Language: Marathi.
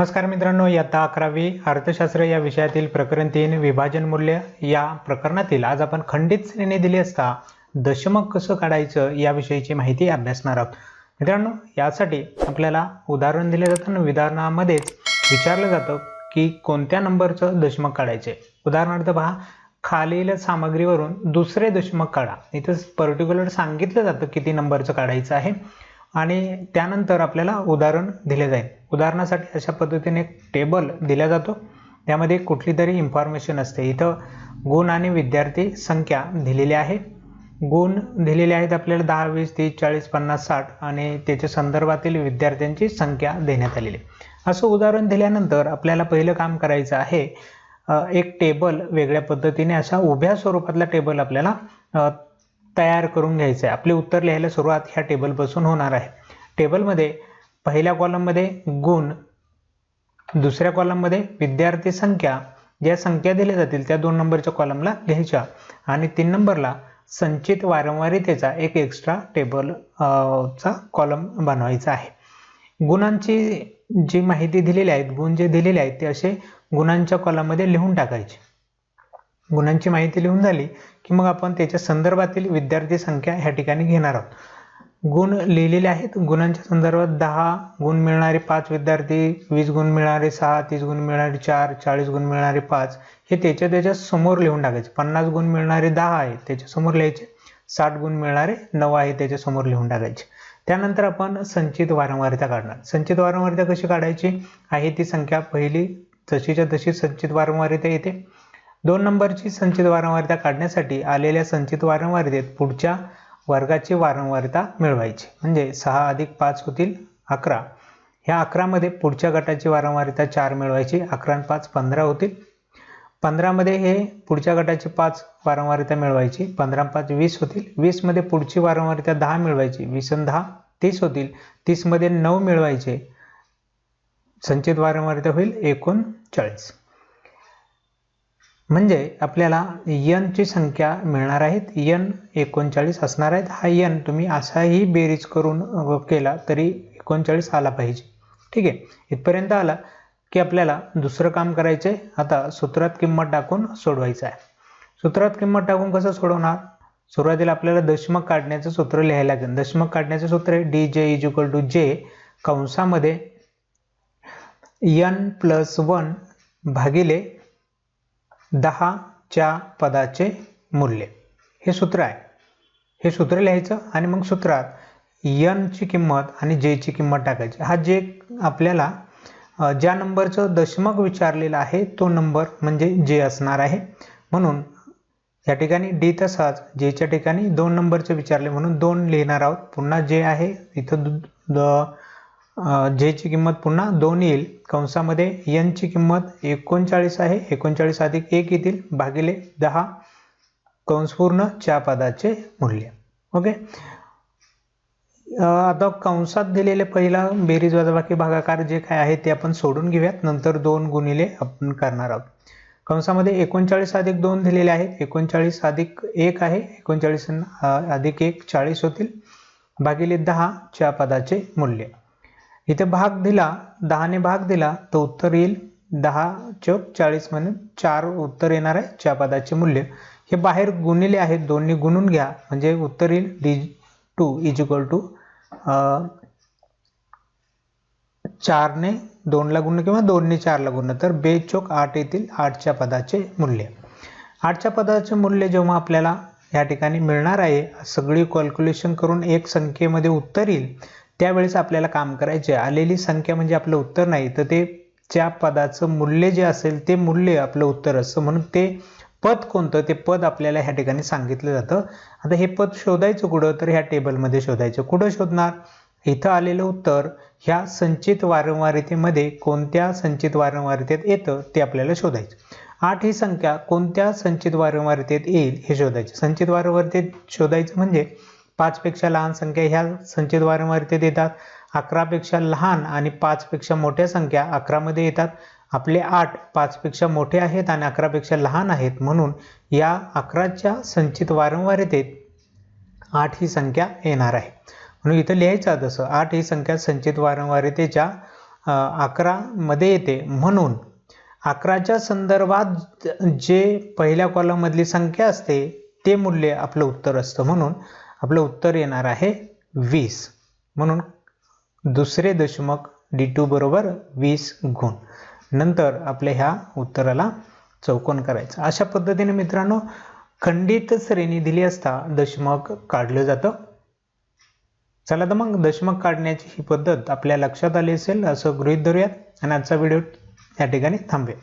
नमस्कार मित्रांनो इयत्ता अकरावी अर्थशास्त्र या विषयातील प्रकरण तीन विभाजन मूल्य या प्रकरणातील आज आपण खंडित श्रेणी दिली असता दशमक कसं काढायचं याविषयीची माहिती अभ्यासणार आहोत. मित्रांनो यासाठी आपल्याला उदाहरण दिले जातं आणि उदाहरणामध्येच विचारलं जातं की कोणत्या नंबरचं दशमक काढायचे. उदाहरणार्थ पहा खालील सामग्रीवरून दुसरे दशमक काढा. इथं पर्टिक्युलर सांगितलं जातं किती नंबरचं काढायचं आहे आणि त्यानंतर आपल्याला उदाहरण दिले जाईल. उदाहरणासाठी अशा पद्धतीने एक टेबल दिला जातो. त्यामध्ये कुठली तरी इन्फॉर्मेशन असते. इथं गुण आणि विद्यार्थी संख्या दिलेली आहे. गुण दिलेले आहेत आपल्याला दहा वीस तीस चाळीस पन्नास साठ आणि त्याच्या संदर्भातील विद्यार्थ्यांची संख्या देण्यात आलेली आहे. असं उदाहरण दिल्यानंतर आपल्याला पहिलं काम करायचं आहे एक टेबल वेगळ्या पद्धतीने अशा उभ्या स्वरूपातला टेबल आपल्याला तयार करून घ्यायचं आहे. आपले उत्तर लिहायला सुरुवात ह्या टेबलपासून होणार आहे. टेबलमध्ये पहिल्या कॉलममध्ये गुण दुसऱ्या कॉलममध्ये विद्यार्थी संख्या ज्या संख्या दिल्या जातील त्या दोन नंबरच्या कॉलमला लिहायच्या. आणि तीन नंबरला संचित वारंवारितेचा एक एक्स्ट्रा टेबल चा कॉलम बनवायचा आहे. गुणांची जी माहिती दिलेली आहेत गुण जे दिलेले आहेत ते असे गुणांच्या कॉलममध्ये लिहून टाकायचे. गुणांची माहिती लिहून झाली की मग आपण त्याच्या संदर्भातील विद्यार्थी संख्या ह्या ठिकाणी घेणार आहोत. गुण लिहिलेले आहेत. गुणांच्या संदर्भात दहा गुण मिळणारे पाच विद्यार्थी वीस गुण मिळणारे सहा तीस गुण मिळणारे चार चाळीस गुण मिळणारे पाच हे त्याच्या त्याच्यासमोर लिहून टाकायचे. पन्नास गुण मिळणारे दहा आहे त्याच्यासमोर लिहायचे. साठ गुण मिळणारे नऊ आहे त्याच्यासमोर लिहून टाकायचे. त्यानंतर आपण संचित वारंवारिता काढणार. संचित वारंवारिता कशी काढायची? आहे ती संख्या पहिली जशीच्या तशी संचित वारंवारिता येते. दोन नंबरची संचित वारंवारिता काढण्यासाठी आलेल्या संचित वारंवारितेत पुढच्या वर्गाची वारंवारिता मिळवायची. म्हणजे सहा अधिक पाच होतील अकरा. ह्या अकरामध्ये पुढच्या गटाची वारंवारिता चार मिळवायची. अकरा आणि पाच पंधरा होतील. पंधरामध्ये हे पुढच्या गटाची पाच वारंवारिता मिळवायची. पंधरा पाच वीस होतील. वीसमध्ये पुढची वारंवारिता दहा मिळवायची. वीस आणि दहा तीस होतील. तीसमध्ये नऊ मिळवायचे. संचित वारंवारिता होईल एकोणचाळीस म्हणजे आपल्याला यनची संख्या मिळणार आहेत. यन एकोणचाळीस असणार आहेत. हा यन तुम्ही असाही बेरीज करून केला तरी एकोणचाळीस आला पाहिजे. ठीक आहे? इथपर्यंत आला की आपल्याला दुसरं काम करायचं आहे आता सूत्रात किंमत टाकून सोडवायचं आहे. सूत्रात किंमत टाकून कसं सोडवणार? सुरुवातीला आपल्याला दशमक काढण्याचं सूत्र लिहायला लागेल. दशमक काढण्याचं सूत्र आहे D J is equal to जे कंसामध्ये यन प्लस वन भागिले दहाच्या पदाचे मूल्य. हे सूत्र आहे. हे सूत्र लिहायचं आणि मग सूत्रात यनची किंमत आणि जेची किंमत टाकायची. हा जे आपल्याला ज्या नंबरचं दशमक विचारलेलं आहे तो नंबर म्हणजे जे असणार आहे. म्हणून या ठिकाणी डी तसाच जेच्या ठिकाणी दोन नंबरचे विचारले म्हणून दोन लिहिणार आहोत. पुन्हा जे आहे. इथं द- जेची किंमत पुन्हा दोन येईल. कंसामध्ये यनची किंमत एकोणचाळीस आहे. एकोणचाळीस अधिक एक येतील भागिले दहा. कंसपूर्ण च्या पदाचे मूल्य. ओके? आता कंसात दिलेले पहिला बेरीज वजाबाकी भागाकार जे काय आहे ते आपण सोडून घेऊयात. नंतर दोन गुणिले आपण करणार आहोत. कंसामध्ये एकोणचाळीस अधिक दोन दिलेले आहेत. एकोणचाळीस अधिक एक आहे. एकोणचाळीस अधिक एक चाळीस होतील. भागिले दहा च्या पदाचे मूल्य. इथे भाग दिला दहाने भाग दिला तर उत्तर येईल. दहा चौक चाळीस म्हणून चार उत्तर येणार आहे च्या पदाचे मूल्य. हे बाहेर गुणिले आहेत दोन्ही गुणून घ्या म्हणजे उत्तर येईल D two is equal to चारने दोनला गुण किंवा दोनने चारला गुण तर बे चोक आठ येथील आठच्या पदाचे मूल्य. आठच्या पदाचे मूल्य जेव्हा आपल्याला या ठिकाणी मिळणार आहे सगळी कॅल्क्युलेशन करून एक संख्येमध्ये उत्तर येईल त्यावेळेस आपल्याला काम करायचे. आलेली संख्या म्हणजे आपलं उत्तर नाही तर ते त्या पदाचं मूल्य जे असेल ते मूल्य आपलं उत्तर असतं. म्हणून ते पद कोणतं ते पद आपल्याला ह्या ठिकाणी सांगितलं जातं. आता हे पद शोधायचं कुठं तर ह्या टेबलमध्ये शोधायचं. कुठं शोधणार? इथं आलेलं उत्तर ह्या संचित वारंवारितेमध्ये कोणत्या संचित वारंवारितेत येतं ते आपल्याला शोधायचं. आठ ही संख्या कोणत्या संचित वारंवारितेत येईल हे शोधायचे. संचित वारंवारितेत शोधायचं म्हणजे पाचपेक्षा लहान संख्या ह्या संचित वारंवारितेत येतात. अकरापेक्षा लहान आणि पाचपेक्षा मोठ्या संख्या अकरामध्ये येतात. आपले आठ पाचपेक्षा मोठे आहेत आणि अकरापेक्षा लहान आहेत. म्हणून या अकराच्या संचित वारंवारितेत आठ ही संख्या येणार आहे. म्हणून इथं लिहायचं तसं. आठ ही संख्या संचित वारंवारितेच्या अकरामध्ये येते. म्हणून अकराच्या संदर्भात जे पहिल्या कॉलममधली संख्या असते ते मूल्य आपलं उत्तर असतं. म्हणून आपलं उत्तर येणार आहे वीस. म्हणून दुसरे दशमक डी टू बरोबर वीस गुण. नंतर आपल्या ह्या उत्तराला चौकोन करायचं. अशा पद्धतीने मित्रांनो खंडित श्रेणी दिली असता दशमक काढलं जातं. चला तर मग दशमक काढण्याची ही पद्धत आपल्या लक्षात आली असेल असं गृहीत धरूयात. आणि आजचा व्हिडिओ या ठिकाणी थांबेल.